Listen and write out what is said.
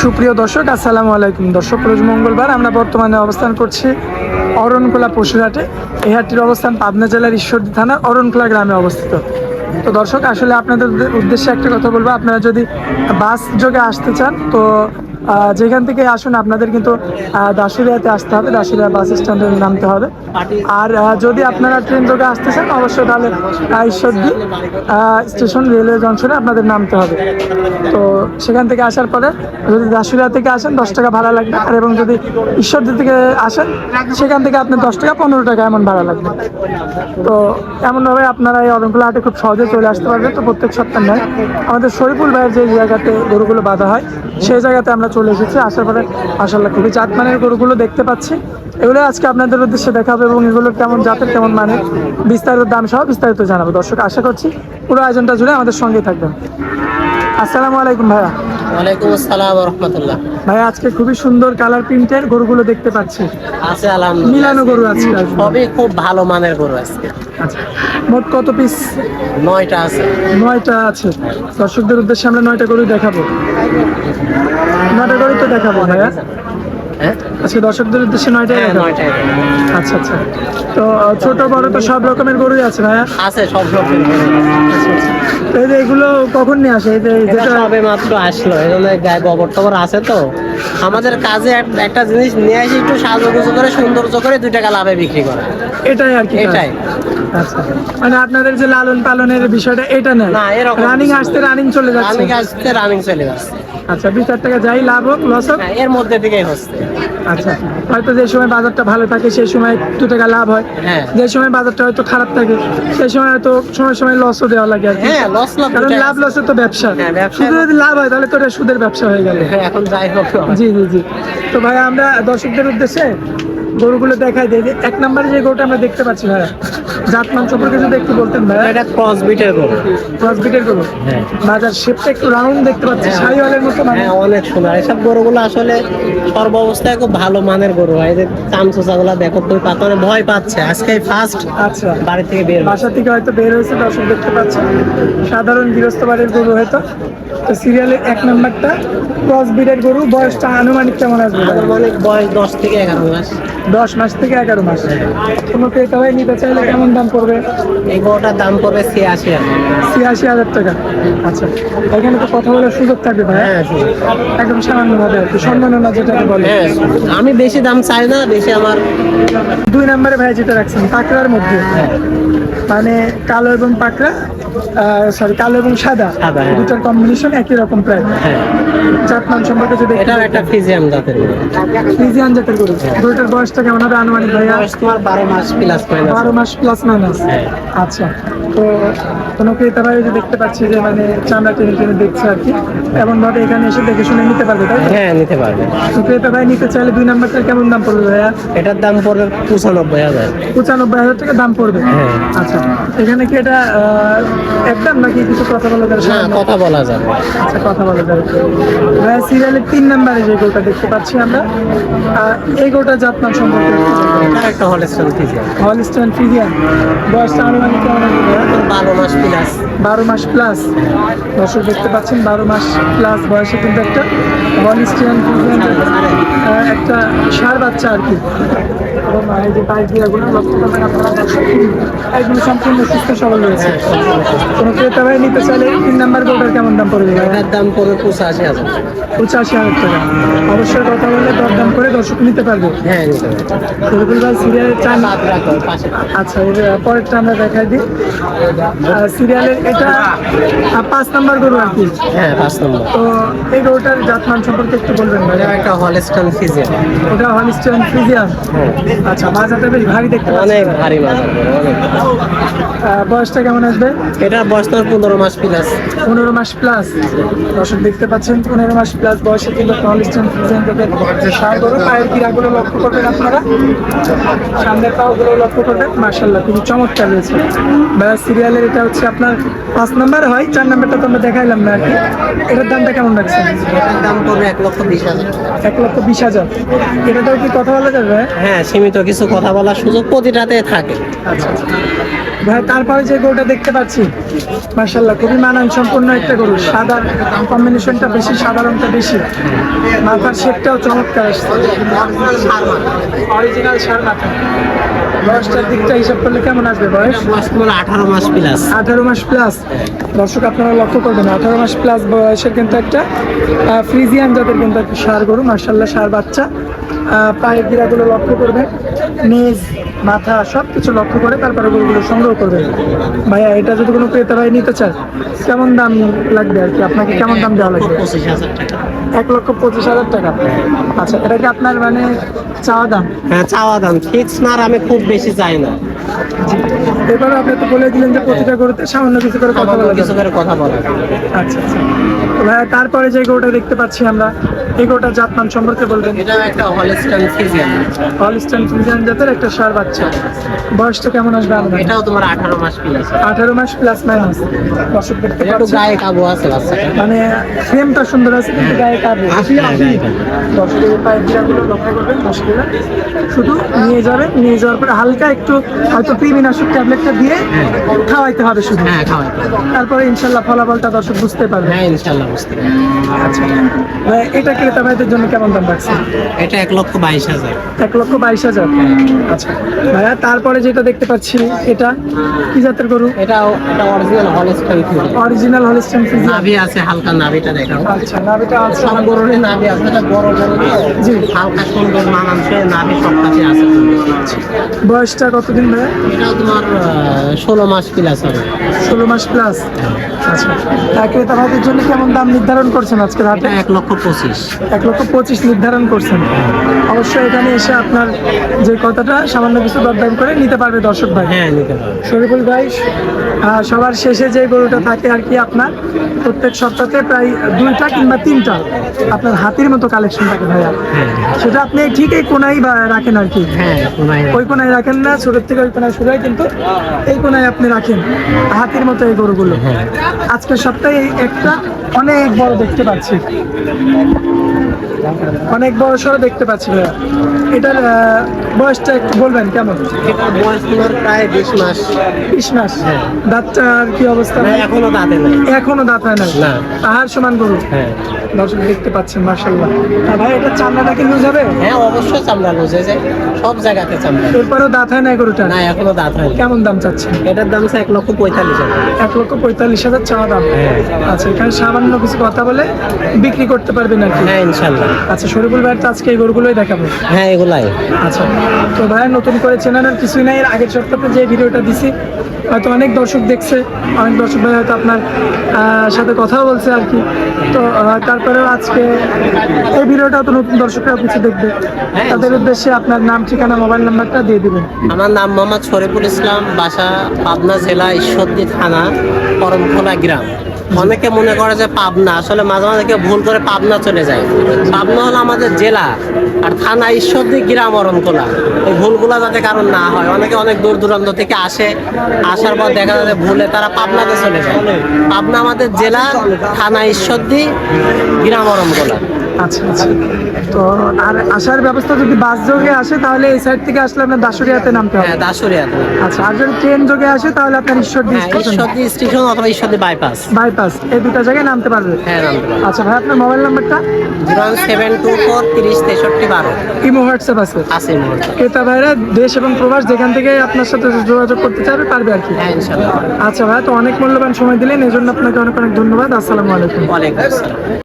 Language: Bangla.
সুপ্রিয় দর্শক, আসসালামু আলাইকুম। দর্শক, রোজ মঙ্গলবার আমরা বর্তমানে অবস্থান করছি অরণকোলা পশুরহাটে। এই হাটটির অবস্থান পাবনা জেলার ঈশ্বরদী থানার অরণখোলা গ্রামে অবস্থিত। তো দর্শক, আসলে আপনাদের উদ্দেশ্যে একটা কথা বলব। আপনারা যদি বাস যোগে আসতে চান, তো যেখান থেকে আসুন আপনাদের কিন্তু দাসুরিয়াতে আসতে হবে দাসুরিয়া বাস স্ট্যান্ডে নামতে হবে। আর যদি আপনারা ট্রেন যোগে আসতে চান, অবশ্যই তাহলে ঈশ্বরদী স্টেশন, রেলওয়ে জংশনে আপনাদের নামতে হবে। তো সেখান থেকে আসার পরে যদি দাসুরিয়া থেকে আসেন, দশ টাকা ভাড়া লাগবে। আর এবং যদি ঈশ্বরদী থেকে আসেন, সেখান থেকে আপনার দশ টাকা, পনেরো টাকা এমন ভাড়া লাগবে। তো এমনভাবে আপনারা এই অরণকুলা হাটে খুব সহজে চলে আসতে পারবেন। তো প্রত্যেক সপ্তাহ আমাদের শরীফুল ভাইয়ের যে জায়গাতে গরুগুলো বাঁধা হয়, সেই জায়গাতে আমরা চলে এসেছি। আসার পরে মাসাল্লাহ খুবই জাতমানের গরুগুলো দেখতে পাচ্ছি। এগুলো আজকে আপনাদের উদ্দেশ্যে দেখাবো এবং এগুলোর কেমন জাতের, কেমন মানে বিস্তারিত দাম সহ বিস্তারিত জানাব। দর্শক, আশা করছি পুরো আয়োজনটা জুড়ে আমাদের সঙ্গে থাকবেন। আসসালামু আলাইকুম ভাইয়া। ওয়ালাইকুম আসসালাম রহমতুল্লাহ। ভাই আজকে খুবই সুন্দর কালার প্রিন্টের গরুগুলো দেখতে পাচ্ছি। আছে আলহামদুলিল্লাহ। মিলানো গরু আছে। সবই খুব ভালো মানের গরু আজকে। আচ্ছা মোট কত পিস নয়টা আছে। নয়টা আছে। দর্শকদের উদ্দেশ্যে আমরা নয়টা গরু দেখাবো। নয়টা গরু তো দেখাবো ভাইয়া। আজকে দর্শকদের উদ্দেশ্যে হ্যাঁ আচ্ছা আচ্ছা। তো ছোট বড় তো সব রকমের গরুই আছে ভাইয়া? আছে সব রকমের গরু আচ্ছা আচ্ছা। তো এগুলো কখন নিয়ে আসে? যেটা সবে মাত্র আসলো। গায়ে গোবর টবর আছে তো। আমাদের কাজে একটা জিনিস নিয়ে আসি একটু সাজগুজু করে সৌন্দর্য করে দুই টাকা লাভে বিক্রি করা। এটাই আর কি এটাই। আচ্ছা। মানে আপনাদের যে লালন পালনের বিষয়টা এটা না না, এরকম রানিং আসতে রানিং চলে যাচ্ছে। রানিং আসতে রানিং চলে যাচ্ছে। আচ্ছা বিশ টাকা যাই লাভ হোক লস হোক। হ্যাঁ, এর মধ্যে থেকেই হচ্ছে। আচ্ছা হয়তো যে সময় বাজারটা ভালো থাকে সেই সময় দু টাকা লাভ হয়। হ্যাঁ। যে সময় বাজারটা হয়তো খারাপ থাকে সেই সময় হয়তো সময় সময় লসও দেওয়া লাগে আর হ্যাঁ লস লাভ কারণ লাভ। লসে তো ব্যবসা। শুধু যদি লাভ হয় তাহলে তো এটা সুদের ব্যবসা হয়ে গেল। এখন যাই হোক। জি জি জি। তো ভাই আমরা দর্শকদের উদ্দেশ্যে গরুগুলো দেখাই দিই। যে এক নম্বরে যে গরুটা আমরা দেখতে পাচ্ছি ভাইয়া জাতমান সম্পর্কে যদি একটু বলতেন ভাইয়া। এটা ক্রস বিটের গরু। ক্রসবিটের গরু। হ্যাঁ। বাজার শেপটা একটু রাউন্ড দেখতে পাচ্ছি শাহিওয়ালের মতো মানে। হ্যাঁ অনেক সুন্দর। এসব গরুগুলো আসলে সর্ব অবস্থায় খুব ভালো মানের গরু। হয় যে চামচোচাগুলো দেখো তুই পাতনে ভয় পাচ্ছে। আজকে ফার্স্ট আচ্ছা। বাড়ি থেকে বের। বাসা থেকে হয়তো বের হয়েছে দর্শক দেখতে পাচ্ছেন। সাধারণ গৃহস্থ বাড়ির গরু হয়তো। তো সিরিয়ালের এক নাম্বারটা ক্রস বিডের গরু। বয়সটা আনুমানিক কেমন আসবে? আনুমানিক বয়স দশ থেকে এগারো মাস। দশ মাস থেকে এগারো মাস। কোনো ক্রেতা ভাই নিতে চাইলে কেমন দাম পড়বে? এই গরুটার দাম পড়বে ছিয়াশি হাজার। ছিয়াশি হাজার টাকা। আচ্ছা এখানে তো কথা বলার সুযোগ থাকবে ভাই হ্যাঁ? সুন্দর। একদম সামান্য ভাবে আর কি সম্মাননা যেটাকে বলে। হ্যাঁ আমি বেশি দাম চাই না বেশি আমার দুই নম্বরে ভাই যেটা রাখছেন পাকড়ার মধ্যে। মানে কালো এবং পাকড়া? সরি কালো এবং সাদা? হ্যাঁ। দুটার কম্বিনেশন একই রকম প্রায়। হ্যাঁ। জাতমান সম্পর্কে যদি এটাও একটা ফিজিয়াম জাতের গরু। ফ্রিজিয়ান জাতের গরু। গরুটার বয়সটা কেমন হবে আনুমানিক ভাইয়া? বয়স তোমার বারো মাস প্লাস মাইনাস বারো মাস প্লাস মাইনাস হ্যাঁ। আচ্ছা। তো কোনো ক্রেতা ভাই যে দেখতে পাচ্ছি যে মানে চামড়া টেনে টেনে দেখছে আর কি এমন ভাবে এখানে এসে দেখে শুনে নিতে পারবে তাই হ্যাঁ নিতে পারবে। তো ক্রেতা ভাই নিতে চাইলে দুই নাম্বারটা কেমন দাম পড়বে ভাইয়া? এটার দাম পড়বে পঁচানব্বই হাজার। পঁচানব্বই হাজার টাকা দাম পড়বে? হ্যাঁ। আচ্ছা। এখানে কি এটা একদম নাকি কিছু কথা বলা যাবে? না কথা বলা যাবে। আচ্ছা কথা বলা যাবে। ভাই সিরিয়ালের তিন নম্বরে যে গোটা দেখতে পাচ্ছি আমরা আর এই গোটা জাতমান সম্পর্কে একটু জানতে এটা একটা হলেস্টন ফিজিয়ান। চাই। ফিজিয়ান। বয়সটা আনুমানিক কেমন? বারো মাস প্লাস বারো মাস প্লাস দর্শক দেখতে পাচ্ছেন বারো মাস প্লাস বয়সে কিন্তু একটা হলিস্টিয়ান একটা সার বাচ্চা আর কি। এবং এই যে পাইপ দিয়াগুলো লক্ষ্য করবেন আপনারা দর্শক, এগুলো সম্পূর্ণ সুস্থ সবল রয়েছে। কোনো ক্রেতা ভাই নিতে চাইলে তিন নাম্বার গোটার কেমন দাম পড়বে? এটার দাম পড়বে পঁচাশি হাজার। পঁচাশি হাজার টাকা। অবশ্যই কথা বললে দরদাম করে দর্শক নিতে পারবে। হ্যাঁ শরীফুল ভাই সিরিয়ালের চান? আচ্ছা পরেরটা আমরা দেখাই দিই। সিরিয়ালের এটা পাঁচ নাম্বার গরু আর কি? হ্যাঁ পাঁচ নম্বর। তো এই গরুটার জাতমান সম্পর্কে একটু বলবেন ভাই। এটা একটা হলেস্টন ফ্রিজিয়ান আচ্ছা মাজাটা বেশ ভারী দেখতে অনেক ভারী মাজার অনেক আহ, বয়সটা কেমন আসবে? বয়স পনেরো মাস প্লাস পনেরো মাস প্লাস দর্শক দেখতে পাচ্ছেন পনেরো মাস প্লাস বয়সে কিন্তু হলিস্টিয়ান ফ্রিজিয়ান থেকে সার গরু পায়ের কিরাগুলো লক্ষ্য করবেন আপনারা। সামনের পাগুলো লক্ষ্য করবেন মার্শাল্লাহ খুবই চমৎকার রয়েছে ভাইয়া সিরিয়ালের এটা হচ্ছে আপনার পাঁচ নাম্বার হয় চার নাম্বারটা তো আমরা দেখাইলাম না আর কি। এটার দামটা কেমন রাখছেন? এটার দাম পড়বে এক লক্ষ বিশ হাজার। এক লক্ষ বিশ হাজার। এটাতেও কি কথা বলা যাবে? হ্যাঁ সীমিত কিছু কথা বলার সুযোগ প্রতিটাতে থাকে। আচ্ছা। আচ্ছা ভাই তারপরে যে গরুটা দেখতে পাচ্ছি মার্শাল্লাহ খুবই মানান সম্পূর্ণ একটা গরু। সাদা কম্বিনেশনটা বেশি সাধারণটা বেশি। মাথার শেপটাও চমৎকার আসছে। অরিজিনাল সার মাথা। বয়সটার দিকটা হিসাব করলে কেমন আসবে বয়স? আঠারো মাস প্লাস আঠারো মাস প্লাস দর্শক আপনারা লক্ষ্য করবেন আঠারো মাস প্লাস বয়সের কিন্তু একটা ফ্রিজিয়ান জাতের কিন্তু একটা সার গরু। মার্শাল্লাহ সার বাচ্চা। পায়ের গিরাগুলো লক্ষ্য করবেন। নিজ মাথা সব কিছু লক্ষ্য করে তারপরে গরুগুলো সংগ্রহ করবেন ভাইয়া এটা যদি কোনো ক্রেতা ভাই নিতে চায় কেমন দাম লাগবে আর কি? আপনাকে কেমন দাম দেওয়া লাগবে? এক লক্ষ পঁচিশ হাজার টাকা। আচ্ছা এটা কি আপনার মানে চাওয়া দাম? হ্যাঁ চাওয়া দাম। ফিক্স না আমি খুব বেশি চাই না। এবারে আপনি তো বলে দিলেন যে প্রতিটা গরুতে সামান্য কিছু করে কথা বলা কিছু করে কথা বলা আচ্ছা আচ্ছা। ভাইয়া তারপরে যে গরুটা দেখতে পাচ্ছি আমরা জাতমান সম্পর্কে বলবেন? এটা একটা হলস্টাইন ফিজিয়ান হলস্টাইন ফ্রিজিয়ান জাতের একটা সার বাচ্চা। বয়সটা কেমন আসবে এটাও তোমার আঠারো মাস প্লাস আঠারো মাস প্লাস মাইনাস দর্শক দেখতে একটু গায়ে কাবু আছে মানে ফ্রেমটা সুন্দর আছে কিন্তু গায়ে কাবু। হ্যাঁ। দর্শকের পায়ের বিড়াগুলো লক্ষ্য করবেন মুশকিলা। শুধু নিয়ে যাবেন নিয়ে যাওয়ার পরে হালকা একটু হয়তো কৃমিনাশক ট্যাবলেটটা দিয়ে খাওয়াইতে হবে শুধু। হ্যাঁ খাওয়াই তারপরে ইনশাল্লাহ ফলাফলটা দর্শক বুঝতে পারবে। হ্যাঁ ইনশাল্লাহ বুঝতে পারছি। আচ্ছা। এটা ক্রেতা ভাইদের জন্য কেমন দাম রাখছে এটা এক লক্ষ বাইশ হাজার। এক লক্ষ বাইশ হাজার? আচ্ছা। ভাইয়া তারপরে যেটা দেখতে পাচ্ছি এটা কি জাতের গরু? এটাও এটা original Holstein original Holstein Friesian নাভি আছে হালকা নাভিটা দেখাও। আচ্ছা নাভিটা আছে। সব গরুরই নাভি আছে এটা বড় বড় জি। হালকা সুন্দর মানানসই নাভি সব কাছে আছে। বয়সটা কতদিন ভাইয়া? এটাও তোমার ষোলো মাস প্লাস হবে। ষোলো মাস প্লাস আচ্ছা। তা ক্রেতা ভাইদের জন্য কেমন দাম নির্ধারণ করছেন আজকের হাটে? এক লক্ষ পঁচিশ। এক লক্ষ পঁচিশ নির্ধারণ করছেন। অবশ্যই এখানে এসে আপনার যে কথাটা সামান্য কিছু দরদাম করে নিতে পারবে দর্শক ভাই। হ্যাঁ নিতে পারবে। শরীফুল ভাই সবার শেষে যে গরুটা থাকে আর কি আপনার প্রত্যেক সপ্তাহে প্রায় দুইটা কিংবা তিনটা আপনার হাতির মতো কালেকশন থাকে ভাইয়া। হ্যাঁ সেটা আপনি ঠিক এই কোনায় বা রাখেন আর কি? হ্যাঁ ওই কোনায় রাখেন না ছোটোর থেকে ওই কোনায় শুরু হয় কিন্তু এই কোনায় আপনি রাখেন হাতির মতো এই গরুগুলো। আজকের সপ্তাহে একটা অনেক বড় দেখতে পাচ্ছি। অনেক বড় সড়ো দেখতে পাচ্ছি ভাইয়া। এটার বয়সটা একটু বলবেন কেমন? এটার বয়স তোমার প্রায় বিশ মাস। বিশ মাস? হ্যাঁ। দাঁতটার কি অবস্থা এখনও দাঁতে নাই। এখনও দাঁত হয় নাই? না। তাহার সমান গরু? হ্যাঁ। দর্শক দেখতে পাচ্ছেন মার্শাল্লাহ ভাই এটা চামড়াটা কি লুজ হবে? হ্যাঁ অবশ্যই চামড়া লুজে যায় সব জায়গাতে চামড়া। এরপরেও দাঁত হয় নাই গরুটা না এখনও দাঁত হয়নি কেমন দাম চাচ্ছেন? এটার দাম আছে এক লক্ষ পঁয়তাল্লিশ হাজার। এক লক্ষ পঁয়তাল্লিশ হাজার চাওয়া দাম। হ্যাঁ। আচ্ছা এখানে সামান্য কিছু কথা বলে বিক্রি করতে পারবেন আর কি। হ্যাঁ ইনশাল্লাহ আচ্ছা শরীফুল ভাইয়ের তো আজকে এই গরুগুলোই দেখাবো। হ্যাঁ এগুলাই। আচ্ছা তো নতুন করে চেনানোর কিছুই নাই এর আগের সপ্তাহে যে ভিডিওটা দিছি হয়তো অনেক দর্শক দেখছে অনেক দর্শক ভাই হয়তো আপনার সাথে কথাও বলছে আর কি। তো তারপরেও আজকে এই ভিডিওটা তো নতুন দর্শকরাও কিছু দেখবে। হ্যাঁ। তাদের উদ্দেশ্যে আপনার নাম ঠিকানা মোবাইল নাম্বারটা দিয়ে দিবেন। আমার নাম মোহাম্মদ শরীফুল ইসলাম বাসা পাবনা জেলা ঈশ্বরদী থানা করমখোলা গ্রাম। অনেকে মনে করে যে পাবনা আসলে মাঝে মাঝে কেউ ভুল করে পাবনা চলে যায়। পাবনা হলো আমাদের জেলা আর থানা ঈশ্বরদী গ্রাম অরণকোলা। এই ভুলগুলো যাতে কারণ না হয়, অনেকে অনেক দূর দূরান্ত থেকে আসে, আসার পর দেখা যাচ্ছে ভুলে তারা পাবনাতে চলে যায়। পাবনা আমাদের জেলা, থানা ঈশ্বরদী, গ্রাম অরণখোলা আচ্ছা আচ্ছা। তো আর আসার ব্যবস্থা যদি বাস যোগে আসে তাহলে এই সাইড থেকে আসলে আপনার দাসুরিয়াতে নামতে হবে। হ্যাঁ দাসুরিয়াতে। আচ্ছা আর যদি ট্রেন যোগে আসে তাহলে আপনার ঈশ্বর হ্যাঁ ঈশ্বরদী স্টেশন অথবা ঈশ্বরদী বাইপাস বাইপাস এই দুটা জায়গায় নামতে পারবে? হ্যাঁ নামতে। আচ্ছা ভাই আপনার মোবাইল নাম্বারটা জিরো সেভেন টু ফোর তিরিশ তেষট্টি বারো। ইমো হোয়াটসঅ্যাপ আছে। আছে এই ক্রেতা ভাইরা দেশ এবং প্রবাস যেখান থেকে আপনার সাথে যোগাযোগ করতে চাইবে পারবে আর কি। হ্যাঁ আচ্ছা ভাই তো অনেক মূল্যবান সময় দিলেন এই জন্য আপনাকে অনেক অনেক ধন্যবাদ। আসসালামু আলাইকুম। ওয়ালাইকুম আসসালাম।